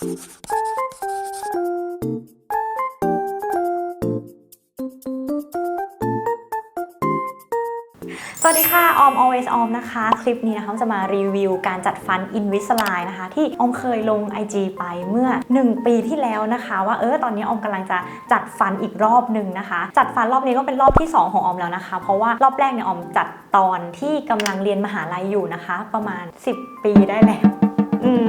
สวัสดีค่ะ ออม always ออมนะคะ คลิปนี้นะคะจะมารีวิวการจัดฟัน Invisalign นะคะ ที่ออมเคยลง IG ไปเมื่อ 1 ปีที่แล้วนะคะ ว่าเออตอนนี้ออมกำลังจะจัดฟันอีกรอบหนึ่งนะคะ จัดฟันรอบนี้ก็เป็นรอบที่ 2 ของออมแล้วนะคะ เพราะว่ารอบแรกเนี่ยออมจัดตอนที่กำลังเรียนมหาลัยอยู่นะคะ ประมาณ 10 ปีได้แล้ว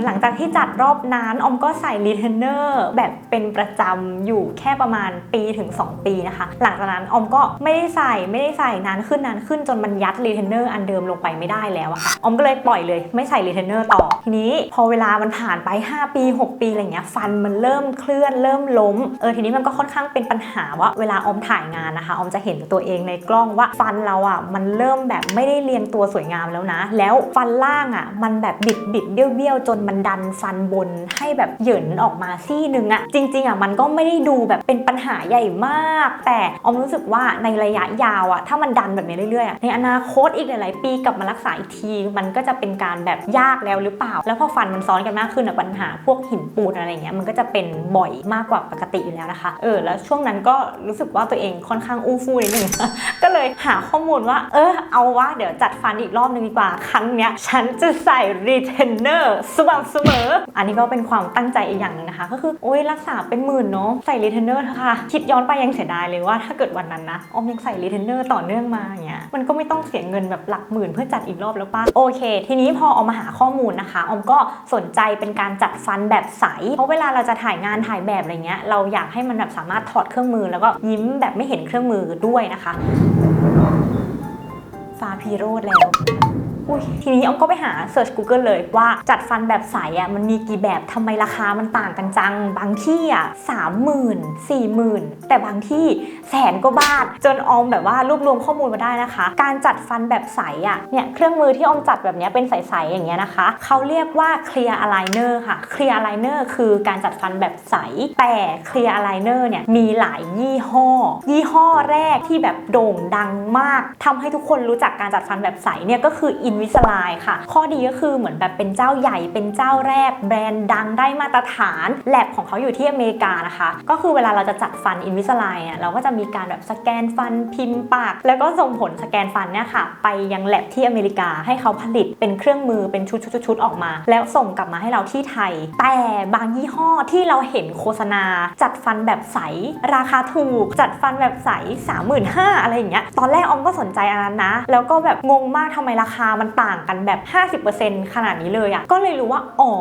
หลังจากที่จัดรอบนั้นอมก็ใส่รีเทนเนอร์แบบเป็นประจำอยู่แค่ประมาณปีถึง 2 ปีนะคะ หลังจากนั้นอมก็ไม่ได้ใส่ไม่ได้ใส่นานขึ้นนานขึ้นจนมันยัดรีเทนเนอร์อันเดิมลงไปไม่ได้แล้วอะค่ะอมก็เลยปล่อยเลยไม่ใส่รีเทนเนอร์ต่อ ทีนี้พอเวลามันผ่านไป 5 ปี 6 ปีอะไรเงี้ยฟันมันเริ่มเคลื่อนเริ่มล้มเออทีนี้มันก็ค่อนข้างเป็นปัญหาว่าเวลาอมถ่ายงานนะคะอมจะเห็นตัวเองในกล้องว่าฟันเราอะมันเริ่มแบบไม่ได้เรียงตัวสวยงามแล้วนะ แล้วฟันล่างอะมันแบบบิดบิดเบี้ยวเบี้ยวจนมันดันฟันบนให้แบบเหยินออกมาซี่หนึ่งอะจริง ๆอะมันก็ไม่ได้ดูแบบเป็นปัญหาใหญ่มาก แต่ออมรู้สึกว่าในระยะยาวอะถ้ามันดันแบบนี้เรื่อยๆในอนาคตอีกหลายๆปีกลับมารักษาอีกที มันก็จะเป็นการแบบยากแล้วหรือเปล่า แล้วพอฟันมันซ้อนกันมากขึ้นอะปัญหาพวกหินปูนอะไรเงี้ยมันก็จะเป็นบ่อยมากกว่าปกติอยู่แล้วนะคะเออแล้วช่วงนั้นก็รู้สึกว่าตัวเองค่อนข้างอู้ฟู่นิดนึงก็เลยหาข้อมูลว่า เออเอาว่าเดี๋ยวจัดฟันอีกรอบนึงดีกว่าครั้งเนี้ยฉันจะใส่รีเทนเนอร์สม่ำเสมอ อันนี้ก็เป็นความตั้งใจอีกอย่างนึงนะคะ ก็คือโอ้ยรักษาเป็นหมื่นเนาะใส่รีเทนเนอร์ค่ะ คิดย้อนไปยังเสียดายเลยว่าถ้าเกิดวันนั้นนะออมยังใส่รีเทนเนอร์ต่อเนื่องมาอย่างเงี้ยมันก็ไม่ต้องเสียเงินแบบหลักหมื่นเพื่อจัดอีกรอบแล้วป่ะโอเค ทีนี้พอเอามาหาข้อมูลนะคะออมก็สนใจเป็นการจัดฟันแบบใส เพราะเวลาเราจะถ่ายงานถ่ายแบบอะไรเงี้ยเราอยากให้มันแบบสามารถถอดเครื่องมือ แล้วก็ยิ้มแบบไม่เห็นเครื่องมือด้วยนะคะฟ้าพีโรดแล้ว อุ๊ยทีนี้ออมก็ไปหา Search Google เลยว่าจัดฟันแบบใสอะมันมีกี่แบบทำไมราคามันต่างกันจัง บางที่อะสามหมื่นสี่หมื่นแต่บางที่แสนกว่าบาท จนออมแบบว่ารวบรวมข้อมูลมาได้นะคะ การจัดฟันแบบใสอะเนี่ยเครื่องมือที่ออมจัดแบบเนี้ยเป็นใสๆอย่างเงี้ยนะคะเขาเรียกว่า Clear Aligner ค่ะ Clear Aligner คือการจัดฟันแบบใส แต่ Clear Aligner เนี่ยมีหลายยี่ห้อ ยี่ห้อแรกที่แบบโด่งดังมากทำให้ทุกคนรู้จักการจัดฟันแบบใสเนี่ยก็คือ Invisalign ค่ะ ข้อดีก็คือเหมือนแบบเป็นเจ้าใหญ่เป็นเจ้าแรก แบรนด์ดังได้มาตรฐานแลบของเขาอยู่ที่อเมริกานะคะ ก็คือเวลาเราจะจัดฟัน Invisalign เนี่ยเราก็จะมีการแบบสแกนฟันพิมพ์ปาก แล้วก็ส่งผลสแกนฟันเนี่ยค่ะ ไปยังแลบที่อเมริกาให้เขาผลิตเป็นเครื่องมือเป็นชุดๆๆๆออกมา แล้วส่งกลับมาให้เราที่ไทย แต่บางยี่ห้อที่เราเห็นโฆษณา จัดฟันแบบใส ราคาถูก จัดฟันแบบใส 35,000อะไรอย่างเงี้ยตอนแรกออมก็สนใจอันนั้นนะ แล้วก็แบบงงมากทำไมราคามันต่างกันแบบ 50%ขนาดนี้เลยอะ่ะก็เลยรู้ว่า อ๋อ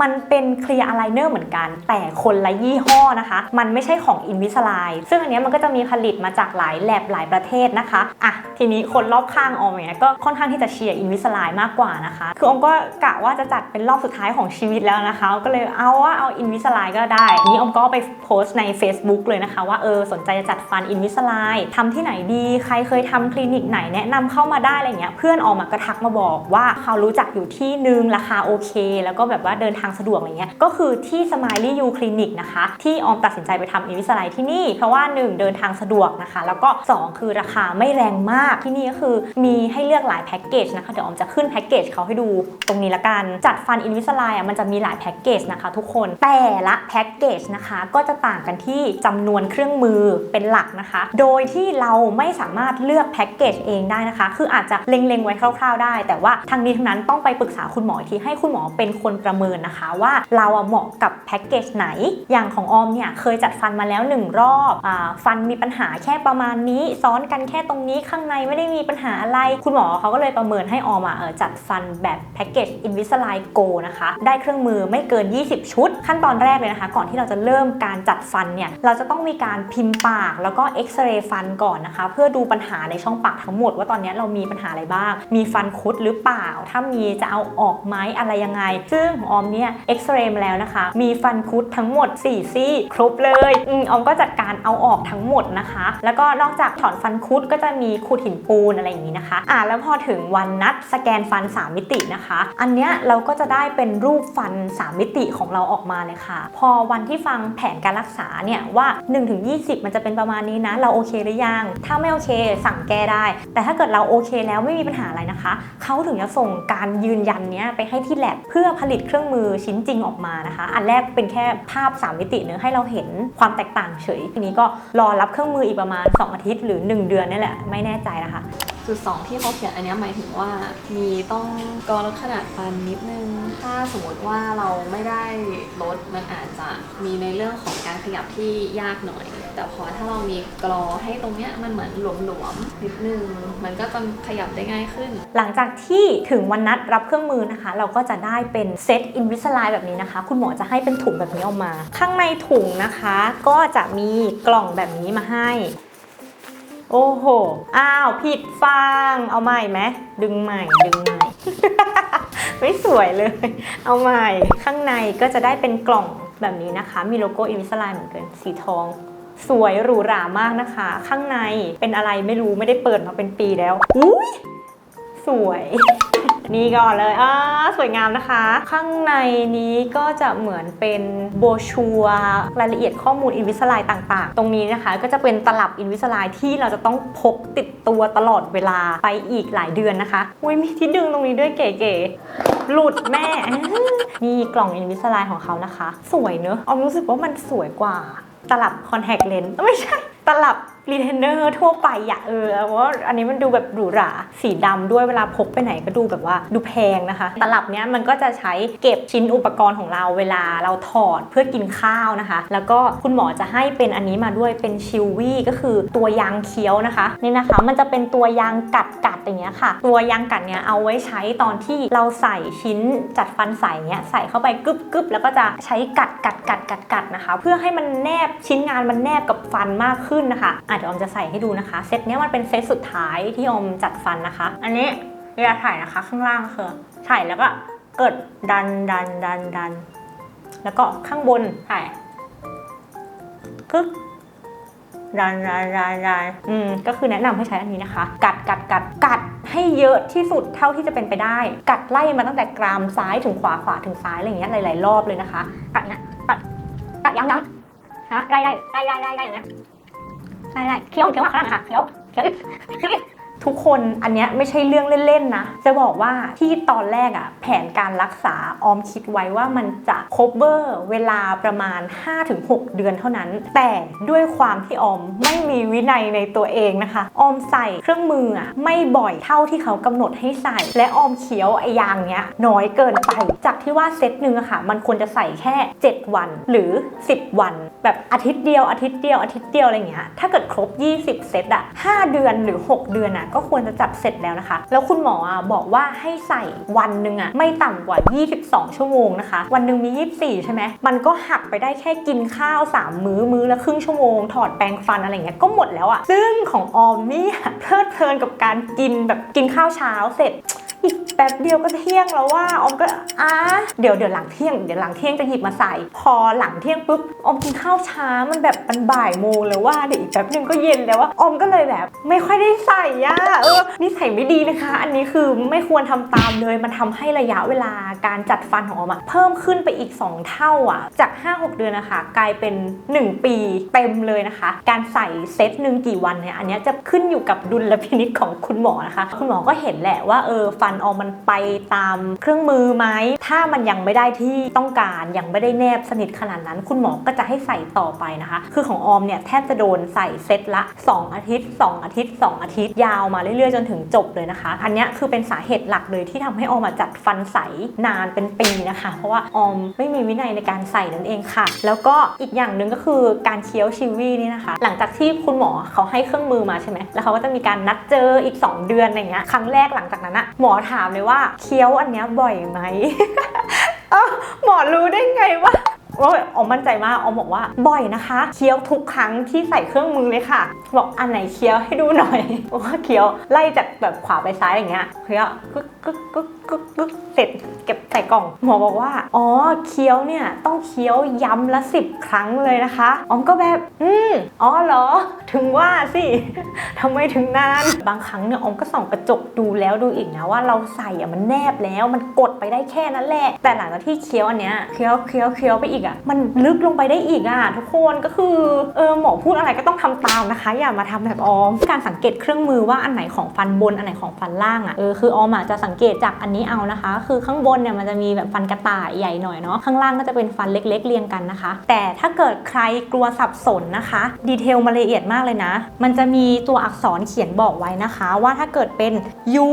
มันเป็นเคลียร์อะไลเนอร์เหมือนกัน แต่คนละยี่ห้อนะคะ มันไม่ใช่ของ Invisalign ซึ่งอันนี้มันก็จะมีผลิตมาจากหลายแลบหลายประเทศนะคะอะทีนี้คนรอบข้างออมเนี่ยก็ค่อนข้างที่จะเชียร์ Invisalign มากกว่านะคะ คือออมก็กะว่าจะจัดเป็นรอบสุดท้ายของชีวิตแล้วนะคะ ก็เลยเอาว่าเอา Invisalign ก็ได้ นี้ออมก็ไปโพสต์ใน Facebook เลยนะคะ ว่าเออสนใจจะจัดฟัน Invisalign ทำที่ไหนดี ใครเคยทำคลินิกไหนแนะนำเข้ามาได้อะไรเงี้ยเพื่อนออมก็ทักมาบอกว่าเขารู้จักอยู่ที่นึงราคาโอเค แล้วก็แบบว่าเดินทางสะดวกอะไรเงี้ยก็คือที่ Smiley U Clinic นะคะที่ออมตัดสินใจไปทำ Invisalign ที่นี่ เพราะว่า 1 เดินทางสะดวกนะคะ แล้วก็ 2 คือราคาไม่แรงมากที่นี่ก็คือมีให้เลือกหลายแพ็กเกจนะคะ เดี๋ยวออมจะขึ้นแพ็กเกจเขาให้ดูตรงนี้ละกัน จัดฟัน Invisalign อะมันจะมีหลายแพ็กเกจนะคะทุกคนแต่ละแพ็กเกจนะคะก็จะต่างกันที่จำนวนเครื่องมือเป็นหลักนะคะ โดยที่เราไม่สามารถเลือกแพ็กเกจเองได้นะคะ คืออาจจะเล็งๆไว้คร่าวๆได้แต่ว่าทางนี้ทั้งนั้นต้องไปปรึกษาคุณหมออีกทีให้คุณหมอเป็นคนประเมินนะคะ ว่าเราเหมาะกับแพ็กเกจไหน อย่างของออมเนี่ยเคยจัดฟันมาแล้วหนึ่งรอบอฟันมีปัญหาแค่ประมาณนี้ ซ้อนกันแค่ตรงนี้ข้างในไม่ได้มีปัญหาอะไร คุณหมอเขาก็เลยประเมินให้ออมอะจัดฟันแบบแพ็กเกจ Invisalign Go นะคะ ได้เครื่องมือไม่เกิน 20 ชุด ขั้นตอนแรกเลยนะคะ ก่อนที่เราจะเริ่มการจัดฟันเนี่ยเราจะต้องมีการพิมพ์ปากแล้วก็เอ็กซเรย์ฟันก่อนนะคะ เพื่อดูปัญหาในช่องปากทั้งหมดว่าตอนนี้เรามีปัญหาอะไรบ้าง มีฟันคุคุดหรือเปล่า ถ้ามีจะเอาออกไหมอะไรยังไง ซึ่งของออมเนี่ยเอ็กซเรย์มาแล้วนะคะ มีฟันคุดทั้งหมด 4 ซี่ ครบเลยอืมออมก็จัดการเอาออกทั้งหมดนะคะ แล้วก็นอกจากถอนฟันคุดก็จะมีขูดหินปูนอะไรอย่างนี้นะคะ อ่าแล้วพอถึงวันนัดสแกนฟัน 3 มิตินะคะ อันเนี้ยเราก็จะได้เป็นรูปฟัน 3 มิติของเราออกมาเลยค่ะ พอวันที่ฟังแผนการรักษาเนี่ยว่า 1-20 มันจะเป็นประมาณนี้นะ เราโอเคหรือยัง ถ้าไม่โอเคสั่งแก้ได้ แต่ถ้าเกิดเราโอเคแล้วไม่มีปัญหาอะไรนะคะเขาถึงจะส่งการยืนยันนี้ไปให้ที่แลบเพื่อผลิตเครื่องมือชิ้นจริงออกมานะคะ อันแรกเป็นแค่ภาพ 3 มิติเนื้อให้เราเห็นความแตกต่างเฉย ทีนี้ก็รอรับเครื่องมืออีกประมาณ 2 อาทิตย์หรือ 1 เดือนนี่แหละไม่แน่ใจนะคะจุดสองที่เขาเขียนอันนี้หมายถึงว่า มีต้องกรลดขนาดฟันนิดนึง ถ้าสมมติว่าเราไม่ได้ลดมันอาจจะมีในเรื่องของการขยับที่ยากหน่อย แต่พอถ้าเรามีกรอให้ตรงเนี้ยมันเหมือนหลวมๆนิดนึง มันก็จะขยับได้ง่ายขึ้น หลังจากที่ถึงวันนัดรับเครื่องมือนะคะ เราก็จะได้เป็นเซตอินวิสไลแบบนี้นะคะ คุณหมอจะให้เป็นถุงแบบนี้ออกมา ข้างในถุงนะคะ ก็จะมีกล่องแบบนี้มาให้ โอ้โห อ้าว ผิดฟังเอาใหม่ไหมดึงใหม่ ดึงใหม่ ไม่สวยเลย เอาใหม่ ข้างในก็จะได้เป็นกล่องแบบนี้นะคะ มีโลโก้อินวิสไลเหมือนกัน สีทอง สวยหรูหรามากนะคะ ข้างในเป็นอะไรไม่รู้ไม่ได้เปิดมาเป็นปีแล้วอุ้ยสวย นี่ก่อนเลยอ่าสวยงามนะคะ ข้างในนี้ก็จะเหมือนเป็นโบชัวรายละเอียดข้อมูลอินวิสไลต่างๆ ตรงนี้นะคะก็จะเป็นตลับอินวิสไลที่เราจะต้องพกติดตัวตลอดเวลาไปอีกหลายเดือนนะคะอุ้ยมีที่ดึงตรงนี้ด้วยเก๋ๆหลุดแม่ นี่กล่องอินวิสไลของเขานะคะ สวยเนอะออมรู้สึกว่ามันสวยกว่า ตลับคอนแทคเลนส์ไม่ใช่ ตลับ รีเทนเนอร์ทั่วไปอะเออเพราะว่าอันนี้มันดูแบบหรูหราสีดำด้วยเวลาพกไปไหนก็ดูแบบว่าดูแพงนะคะ ตลับเนี้ยมันก็จะใช้เก็บชิ้นอุปกรณ์ของเราเวลาเราถอดเพื่อกินข้าวนะคะ แล้วก็คุณหมอจะให้เป็นอันนี้มาด้วยเป็นชิลวี่ก็คือตัวยางเคี้ยวนะคะนี่นะคะ มันจะเป็นตัวยางกัดกัดอย่างเงี้ยค่ะ ตัวยางกัดเนี้ยเอาไว้ใช้ตอนที่เราใส่ชิ้นจัดฟันใส่เนี้ยใส่เข้าไปกึบกึบแล้วก็จะใช้กัดกัดกัดกัดกัดนะคะ เพื่อให้มันแนบชิ้นงานมันแนบกับฟันมากขึ้นนะคะอะเดี๋ยวออมจะใส่ให้ดูนะคะ เซตเนี้ยมันเป็นเซตสุดท้ายที่ออมจัดฟันนะคะ อันนี้เวลาถ่ายนะคะข้างล่างคือถ่ายแล้วก็เกิดดันดันดันดัน แล้วก็ข้างบนถ่ายกึ๊บดันดันดันดันอืมก็คือแนะนำให้ใช้อันนี้นะคะ กัดกัดกัดกัดให้เยอะที่สุดเท่าที่จะเป็นไปได้ กัดไล่มาตั้งแต่กรามซ้ายถึงขวาขวาถึงซ้ายอะไรอย่างเงี้ยหลายๆรอบเลยนะคะกัดเนี่ยกัดกัดย้ำย้ำฮะไล่ไล่ไล่ไล่ไล่ไล่อย่างเงี้ย ได้ได้เคี้ยวเคี้ยวมากขนาดนั้นค่ะเคี้ยวเคี้ยว ทุกคนอันเนี้ยไม่ใช่เรื่องเล่นๆนะ จะบอกว่าที่ตอนแรกอะแผนการรักษาออมคิดไว้ว่ามันจะ cover เวลาประมาณ 5-6 เดือนเท่านั้น แต่ด้วยความที่ออมไม่มีวินัยในตัวเองนะคะ ออมใส่เครื่องมืออะไม่บ่อยเท่าที่เขากำหนดให้ใส่ และออมเขียวไอยางเนี้ยน้อยเกินไป จากที่ว่าเซตหนึ่งอะค่ะ มันควรจะใส่แค่ 7 วันหรือ 10 วัน แบบอาทิตย์เดียวอาทิตย์เดียวอาทิตย์เดียวอะไรเงี้ยถ้าเกิดครบ 20 เซตอะ5เดือนหรือ 6 เดือนอะก็ควรจะจับเสร็จแล้วนะคะ แล้วคุณหมออะบอกว่าให้ใส่วันหนึ่งอะไม่ต่ำกว่า 22 ชั่วโมงนะคะ วันหนึ่งมี 24 ใช่ไหมมันก็หักไปได้แค่กินข้าว 3 มื้อมื้อละครึ่งชั่วโมง ถอดแปรงฟันอะไรเงี้ยก็หมดแล้วอะซึ่งของออมเนี่ยเพลิดเพลินกับการกินแบบกินข้าวเช้าเสร็จ อีกแป๊บเดียวก็เที่ยงแล้วว่าอมก็อะเดี๋ยวเดี๋ยวหลังเที่ยงเดี๋ยวหลังเที่ยงจะหยิบมาใส่ พอหลังเที่ยงปุ๊บอมกินข้าวช้ามันแบบมันบ่ายโมงเลยว่าเดี๋ยวอีกแป๊บนึงก็เย็นแล้วว่าอมก็เลยแบบ ไม่ค่อยได้ใส่ย่ะเออนี่ใส่ไม่ดีนะคะ อันนี้คือไม่ควรทำตามเลยมันทำให้ระยะเวลาการจัดฟันของอมอะเพิ่มขึ้นไปอีก 2 เท่าอะจาก 5-6 เดือนนะคะ กลายเป็น 1 ปีเต็มเลยนะคะ การใส่เซตหนึ่งกี่วันเนี่ยอันนี้จะขึ้นอยู่กับดุลพินิจของคุณหมอนะคะ คุณหมอก็เห็นแหละว่าเออฟันออมมันไปตามเครื่องมือไหมถ้ามันยังไม่ได้ที่ต้องการยังไม่ได้แนบสนิทขนาดนั้น คุณหมอก็จะให้ใส่ต่อไปนะคะ คือของออมเนี่ยแทบจะโดนใส่เซตละ 2 อาทิตย์ 2 อาทิตย์ 2 อาทิตย์ยาวมาเรื่อยๆ จนถึงจบเลยนะคะ อันนี้คือเป็นสาเหตุหลักเลยที่ทำให้ออมมาจัดฟันใสนานเป็นปีนะคะ เพราะว่าออมไม่มีวินัยในการใส่นั่นเองค่ะ แล้วก็อีกอย่างหนึ่งก็คือการเคี้ยวชิวี่นี่นะคะ หลังจากที่คุณหมอเขาให้เครื่องมือมาใช่ไหมแล้วเขาก็จะมีการนัดเจออีก 2 เดือนอะไรเงี้ยครั้งแรกหลังจากนั้นอะหมอถามเลยว่าเคี้ยวอันเนี้ยบ่อยไหมเอ้าหมอรู้ได้ไงวะว่าออมมั่นใจมากออมบอกว่าบ่อยนะคะ เคี้ยวทุกครั้งที่ใส่เครื่องมือเลยค่ะ บอกอันไหนเคี้ยวให้ดูหน่อยบอกว่าเคี้ยวไล่จากแบบขวาไปซ้ายอย่างเงี้ยเคี้ยวกึกกึกกึก กึกกึกเสร็จเก็บใส่กล่อง หมอบอกว่า อ๋อเคี้ยวเนี่ยต้องเคี้ยวย้ำละสิบครั้งเลยนะคะออมก็แบบ อืมอ๋อเหรอ ถึงว่าสิทำไมถึงนานบางครั้งเนี่ยออมก็ส่องกระจกดูแล้วดูอีกนะว่าเราใส่อะมันแนบแล้วมันกดไปได้แค่นั้นแหละ แต่หลังจากที่เคี้ยวอันเนี้ยเคี้ยวเคี้ยวเคี้ยวไปอีกอะมันลึกลงไปได้อีกอะทุกคนก็คือเออหมอพูดอะไรก็ต้องทำตามนะคะ อย่ามาทำแบบออม การสังเกตเครื่องมือว่าอันไหนของฟันบนอันไหนของฟันล่างอะเออคือออมอะจะสังเกตจากอันนี้เอานะคะ คือข้างบนเนี่ยมันจะมีแบบฟันกระต่ายใหญ่หน่อยเนาะข้างล่างก็จะเป็นฟันเล็ก ๆ เรียงกันนะคะ แต่ถ้าเกิดใครกลัวสับสนนะคะดีเทลมาละเอียดมากเลยนะ มันจะมีตัวอักษรเขียนบอกไว้นะคะ ว่าถ้าเกิดเป็น U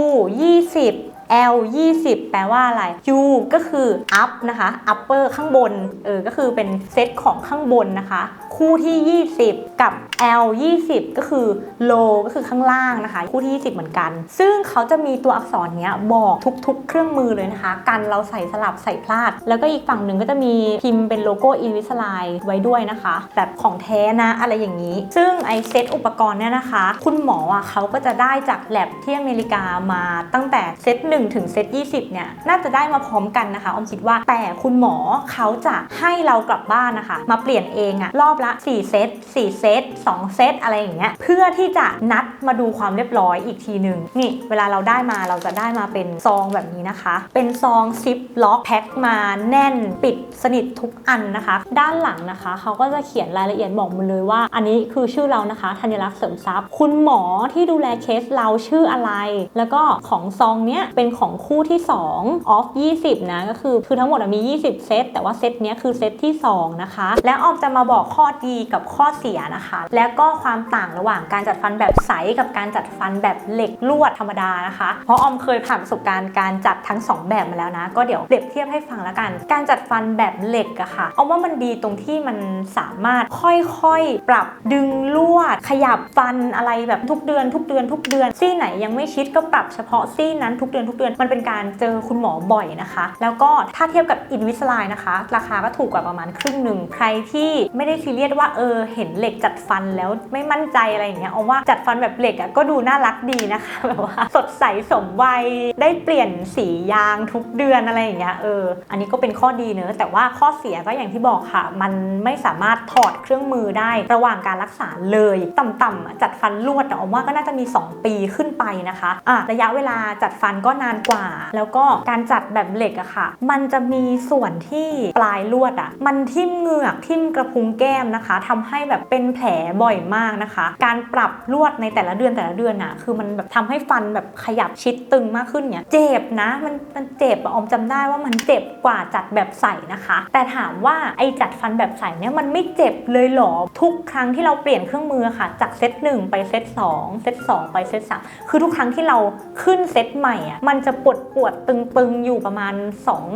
20 L 20 แปลว่าอะไร U ก็คือ up นะคะ upper ข้างบน เออ ก็คือเป็นเซตของข้างบนนะคะคู่ที่ 20 กับ L 20ก็คือ low ก็คือข้างล่างนะคะ คู่ที่ 20 เหมือนกัน ซึ่งเขาจะมีตัวอักษรเนี้ยบอกทุกๆ เครื่องมือเลยนะคะ กันเราใส่สลับใส่พลาด แล้วก็อีกฝั่งหนึ่งก็จะมีพิมพ์เป็นโลโก้ Invisalign ไว้ด้วยนะคะ แบบของแท้นะอะไรอย่างนี้ ซึ่งไอเซตอุปกรณ์เนี่ยนะคะ คุณหมออะเขาก็จะได้จากแลบที่อเมริกามาตั้งแต่เซต1ถึงเซต20 เนี่ย น่าจะได้มาพร้อมกันนะคะออมคิดว่าแต่คุณหมอเขาจะให้เรากลับบ้านนะคะ มาเปลี่ยนเองอะรอบละ 4 เซต 4 เซต 2 เซต อะไรอย่างเงี้ย เพื่อที่จะนัดมาดูความเรียบร้อยอีกทีหนึ่งนี่ เวลาเราได้มาเราจะได้มาเป็นซองแบบนี้นะคะ เป็นซองซิปล็อกแพ็คมาแน่นปิดสนิททุกอันนะคะ ด้านหลังนะคะเขาก็จะเขียนรายละเอียดบอกมาเลยว่า อันนี้คือชื่อเรานะคะธัญลักษณ์เสริมทรัพย์ คุณหมอที่ดูแลเคสเราชื่ออะไร แล้วก็ของซองเนี้ยเป็นของคู่ที่2 off 20นะก็คือคือทั้งหมดมี 20 เซตแต่ว่าเซตเนี้ยคือเซตที่ 2 นะคะ แล้วออมจะมาบอกข้อดีกับข้อเสียนะคะ แล้วก็ความต่างระหว่างการจัดฟันแบบใสกับการจัดฟันแบบเหล็กลวดธรรมดานะคะ เพราะออมเคยผ่านประสบการณ์การจัดทั้ง 2 แบบมาแล้วนะ ก็เดี๋ยวเปรียบเทียบให้ฟังแล้วกัน การจัดฟันแบบเหล็กอะค่ะเอาว่ามันดีตรงที่มันสามารถค่อยๆ ปรับดึงลวด ขยับฟันอะไรแบบทุกเดือน ทุกเดือนทุกเดือนซี่ไหนยังไม่ชิดก็ปรับเฉพาะซี่นั้นทุกเดือนทุกเดือนมันเป็นการเจอคุณหมอบ่อยนะคะ แล้วก็ถ้าเทียบกับอินวิสไลนะคะ ราคาก็ถูกกว่าประมาณครึ่งหนึ่งใครที่ไม่ได้ซีเรียสว่าเออเห็นเหล็กจัดฟันแล้วไม่มั่นใจอะไรอย่างเงี้ยเอาว่าจัดฟันแบบเหล็กอะก็ดูน่ารักดีนะคะแบบว่าสดใสสมวัยได้เปลี่ยนสียางทุกเดือนอะไรอย่างเงี้ยเอออันนี้ก็เป็นข้อดีเนอะแต่ว่าข้อเสียก็อย่างที่บอกค่ะ มันไม่สามารถถอดเครื่องมือได้ระหว่างการรักษาเลยต่ำๆจัดฟันลวดเอาว่าก็น่าจะมี 2 ปีขึ้นไปนะคะอะระยะเวลาจัดฟันก็นานกว่า แล้วก็การจัดแบบเหล็กอะค่ะ มันจะมีส่วนที่ปลายลวดอะมันทิ่มเหงือกทิ่มกระพุ้งแก้มนะคะทำให้แบบเป็นแผลบ่อยมากนะคะ การปรับลวดในแต่ละเดือนแต่ละเดือนอะคือมันแบบทำให้ฟันแบบขยับชิดตึงมากขึ้นเนี่ยเจ็บนะมันมันเจ็บอะอมจำได้ว่ามันเจ็บกว่าจัดแบบใส่นะคะ แต่ถามว่าไอ้จัดฟันแบบใส่เนี่ยมันไม่เจ็บเลยหรอทุกครั้งที่เราเปลี่ยนเครื่องมือค่ะ จากเซตหนึ่งไปเซตสองเซตสองไปเซตสามคือทุกครั้งที่เราขึ้นเซตใหม่อะมันจะปวดปวดๆตึงๆอยู่ประมาณ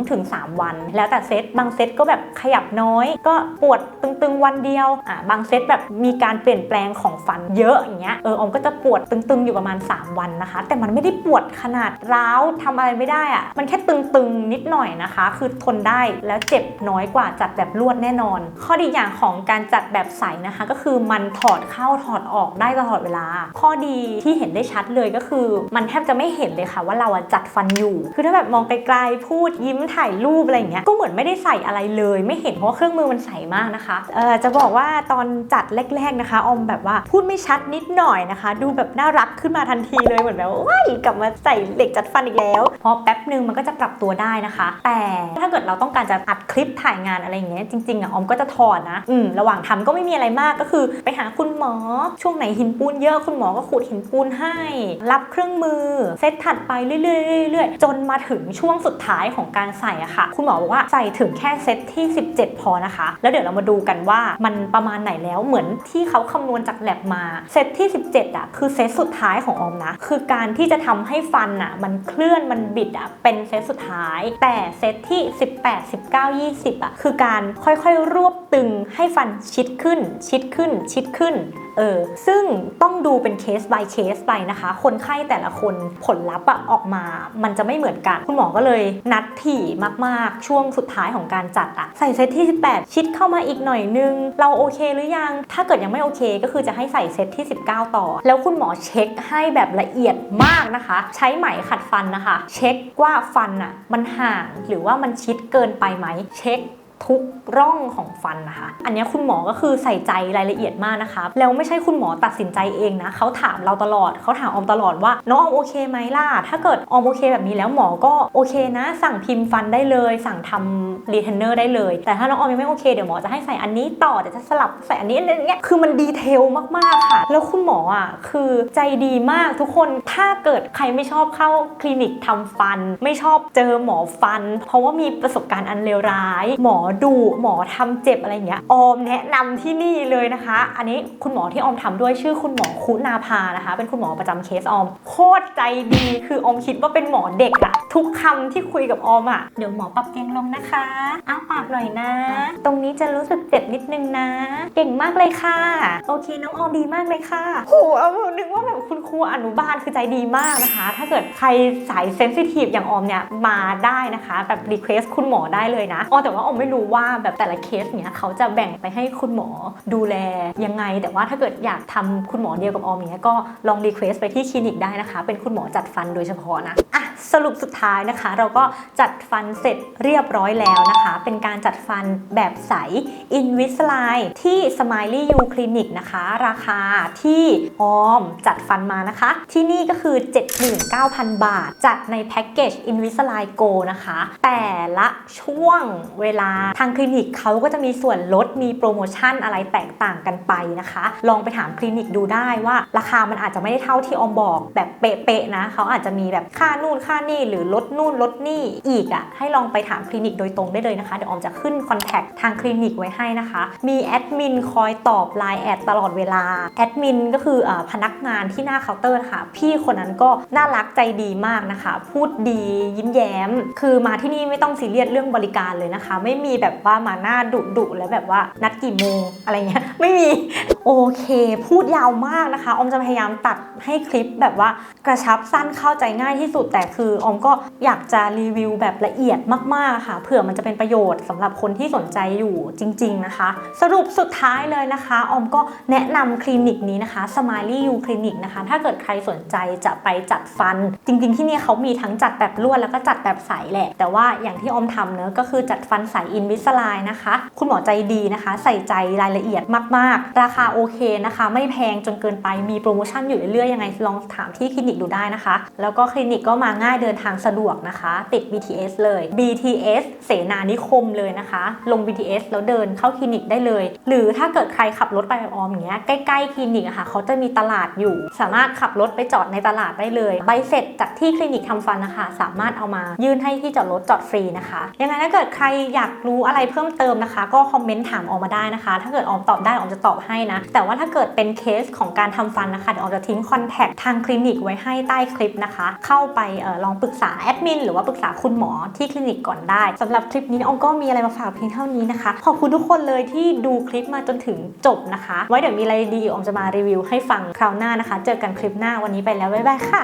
2-3 วัน แล้วแต่เซตบางเซตก็แบบขยับน้อย ก็ปวดตึงๆวันเดียวอะบางเซตแบบมีการเปลี่ยนแปลงของฟันเยอะอย่างเงี้ยเอออมก็จะปวดตึงๆอยู่ประมาณ 3 วันนะคะ แต่มันไม่ได้ปวดขนาดร้าวทำอะไรไม่ได้อะมันแค่ตึงๆนิดหน่อยนะคะ คือทนได้แล้วเจ็บน้อยกว่าจัดแบบลวดแน่นอน ข้อดีอย่างของการจัดแบบใสนะคะ ก็คือมันถอดเข้าถอดออกได้ตลอดเวลา ข้อดีที่เห็นได้ชัดเลยก็คือ มันแทบจะไม่เห็นเลยค่ะ ว่าเราอะจัดฟันอยู่ คือถ้าแบบมองไกลๆพูดยิ้มถ่ายรูปอะไรอย่างเงี้ยก็เหมือนไม่ได้ใส่อะไรเลย ไม่เห็นเพราะว่าเครื่องมือมันใสมากนะคะเออจะบอกว่าตอนจัดแรกๆนะคะ ออมแบบว่าพูดไม่ชัดนิดหน่อยนะคะ ดูแบบน่ารักขึ้นมาทันทีเลยเหมือนแบบว้ายกลับมาใส่เหล็กจัดฟันอีกแล้ว พอแป๊บหนึ่งมันก็จะปรับตัวได้นะคะ แต่ถ้าเกิดเราต้องการจะอัดคลิปถ่ายงานอะไรอย่างเงี้ยจริงๆอะออมก็จะถอดนะอืมระหว่างทำก็ไม่มีอะไรมากก็คือ ไปหาคุณหมอช่วงไหนหินปูนเยอะคุณหมอก็ขูดหินปูนให้ รับเครื่องมือเซตถัดไปเรื่อยๆเรื่อยๆจนมาถึงช่วงสุดท้ายของการใส่อะค่ะ คุณหมอบอกว่าใส่ถึงแค่เซตที่ 17 พอนะคะ แล้วเดี๋ยวเรามาดูกันว่ามันประมาณไหนแล้วเหมือนที่เขาคำนวณจากแลบมาเซตที่ 17อะคือเซตสุดท้ายของออมนะ คือการที่จะทำให้ฟันอะมันเคลื่อนมันบิดอะเป็นเซตสุดท้าย แต่เซตที่ 18 19 20อะคือการค่อยๆ รวบตึงให้ฟันชิดขึ้น ชิดขึ้น ชิดขึ้นเออซึ่งต้องดูเป็นเคส by เคสไปนะคะ คนไข้แต่ละคนผลลัพธ์อะออกมา มันจะไม่เหมือนกัน คุณหมอก็เลยนัดถี่มากๆ ช่วงสุดท้ายของการจัดอะใส่เซตที่ 18 ชิดเข้ามาอีกหน่อยนึงเราโอเคหรือยัง ถ้าเกิดยังไม่โอเคก็คือจะให้ใส่เซตที่ 19 ต่อ แล้วคุณหมอเช็คให้แบบละเอียดมากนะคะ ใช้ไหมขัดฟันนะคะ เช็คว่าฟันอะมันห่างหรือว่ามันชิดเกินไปไหม เช็ค ทุกร่องของฟันนะคะ อันนี้คุณหมอก็คือใส่ใจรายละเอียดมากนะคะ แล้วไม่ใช่คุณหมอตัดสินใจเองนะ เขาถามเราตลอด เขาถามออมตลอดว่า น้องออมโอเคไหมล่ะ ถ้าเกิดออมโอเคแบบนี้แล้วหมอก็โอเคนะ สั่งพิมพ์ฟันได้เลย สั่งทำรีเทนเนอร์ได้เลย แต่ถ้าน้องออมยังไม่โอเค เดี๋ยวหมอจะให้ใส่อันนี้ต่อ เดี๋ยวจะสลับใส่อันนี้อะไรเงี้ย คือมันดีเทลมากๆค่ะ แล้วคุณหมออะคือใจดีมากทุกคน ถ้าเกิดใครไม่ชอบเข้าคลินิกทำฟัน ไม่ชอบเจอหมอฟัน เพราะว่ามีประสบการณ์อันเลวร้าย หมอดุหมอทำเจ็บอะไรเงี้ยออมแนะนำที่นี่เลยนะคะ อันนี้คุณหมอที่ออมทำด้วยชื่อคุณหมอคุณาภานะคะ เป็นคุณหมอประจำเคสออม โคตรใจดีคือออมคิดว่าเป็นหมอเด็กอะทุกคำที่คุยกับออมอะเดี๋ยวหมอปรับเตียงลงนะคะอ้าปากหน่อยนะ ตรงนี้จะรู้สึกเจ็บนิดนึงนะ เก่งมากเลยค่ะ โอเคน้องออมดีมากเลยค่ะโหเอานึกว่าแบบคุณครูอนุบาลคือใจดีมากนะคะ ถ้าเกิดใครสายเซนซิทีฟอย่างออมเนี่ยมาได้นะคะ แบบรีเควสคุณหมอได้เลยนะอ๋อแต่ว่าออมไม่รู้ว่าแบบแต่ละเคสเนี่ยเขาจะแบ่งไปให้คุณหมอดูแลยังไง แต่ว่าถ้าเกิดอยากทำคุณหมอเดียวกับออมเนี่ยก็ลองรีเควสไปที่คลินิกได้นะคะ เป็นคุณหมอจัดฟันโดยเฉพาะนะอะสรุปสุดท้ายนะคะ เราก็จัดฟันเสร็จเรียบร้อยแล้วนะคะ เป็นการจัดฟันแบบใส Invisalign ที่ Smiley U Clinic นะคะ ราคาที่ออมจัดฟันมานะคะ ที่นี่ก็คือ 79,000 บาท จัดในแพ็กเกจ Invisalign Go นะคะ แต่ละช่วงเวลาทางคลินิกเขาก็จะมีส่วนลดมีโปรโมชั่นอะไรแตกต่างกันไปนะคะ ลองไปถามคลินิกดูได้ว่าราคามันอาจจะไม่ได้เท่าที่ออมบอกแบบเป๊ะๆนะเขาอาจจะมีแบบค่านู่นค่านี่หรือลดนู่นลดนี่อีกอะ่ะให้ลองไปถามคลินิกโดยตรงได้เลยนะคะเดี๋ยวออมจะขึ้นคอนแทคทางคลินิกไว้ให้นะคะ มีแอดมินคอยตอบ Line แอดตลอดเวลาแอดมินก็คืออพนักงานที่หน้าเคาน์เตอร์นะคะพี่คนนั้นก็น่ารักใจดีมากนะคะ พูดดียิ้มแย้ม คือมาที่นี่ไม่ต้องซีเรียสเรื่องบริการเลยนะคะ ไม่มีแบบว่ามาหน้าดุดุแล้วแบบว่านัดกี่โมงอะไรเงี้ยไม่มีโอเค พูดยาวมากนะคะอมจะพยายามตัดให้คลิปแบบว่ากระชับสั้นเข้าใจง่ายที่สุด แต่คือออมก็อยากจะรีวิวแบบละเอียดมากๆค่ะเผื่อมันจะเป็นประโยชน์สำหรับคนที่สนใจอยู่จริง ๆนะคะ สรุปสุดท้ายเลยนะคะออมก็แนะนำคลินิกนี้นะคะ Smiley U Clinic นะคะ ถ้าเกิดใครสนใจจะไปจัดฟัน จริง ๆ ที่นี่เขามีทั้งจัดแบบลวดแล้วก็จัดแบบใสแหละ แต่ว่าอย่างที่ออมทำเนอะก็คือจัดฟันใสอินวิสไลน์นะคะ คุณหมอใจดีนะคะ ใส่ใจรายละเอียดมาก ๆ ราคาโอเคนะคะ ไม่แพงจนเกินไปมีโปรโมชั่นอยู่เรื่อยยังไงลองถามที่คลินิกดูได้นะคะ แล้วก็คลินิกก็มาง่ายเดินทางสะดวกนะคะ ติด BTS เลย BTS เสนานิคมเลยนะคะ ลง BTS แล้วเดินเข้าคลินิกได้เลย หรือถ้าเกิดใครขับรถไปออมอย่างเงี้ยใกล้ๆคลินิกอะค่ะเขาจะมีตลาดอยู่ สามารถขับรถไปจอดในตลาดได้เลย ใบเสร็จจากที่คลินิกทำฟันนะคะ สามารถเอามายื่นให้ที่จอดรถจอดฟรีนะคะยังไงถ้าเกิดใครอยากรู้อะไรเพิ่มเติมนะคะ ก็คอมเมนต์ถามออกมาได้นะคะ ถ้าเกิดออมตอบได้ออมจะตอบให้นะแต่ว่าถ้าเกิดเป็นเคสของการทำฟันนะคะเดี๋ยวออมจะทิ้งคอนแทคทางคลินิกไว้ให้ใต้คลิปนะคะ เข้าไปออลองปรึกษาแอดมินหรือว่าปรึกษาคุณหมอที่คลินิกก่อนได้สำหรับคลิปนี้องก็มีอะไรมาฝากเพียงเท่านี้นะคะ ขอบคุณทุกคนเลยที่ดูคลิปมาจนถึงจบนะคะ ไว้เดี๋ยวมีอะไรดีออมจะมารีวิวให้ฟังคราวหน้านะคะ เจอกันคลิปหน้าวันนี้ไปแล้วบ๊ายบายค่ะ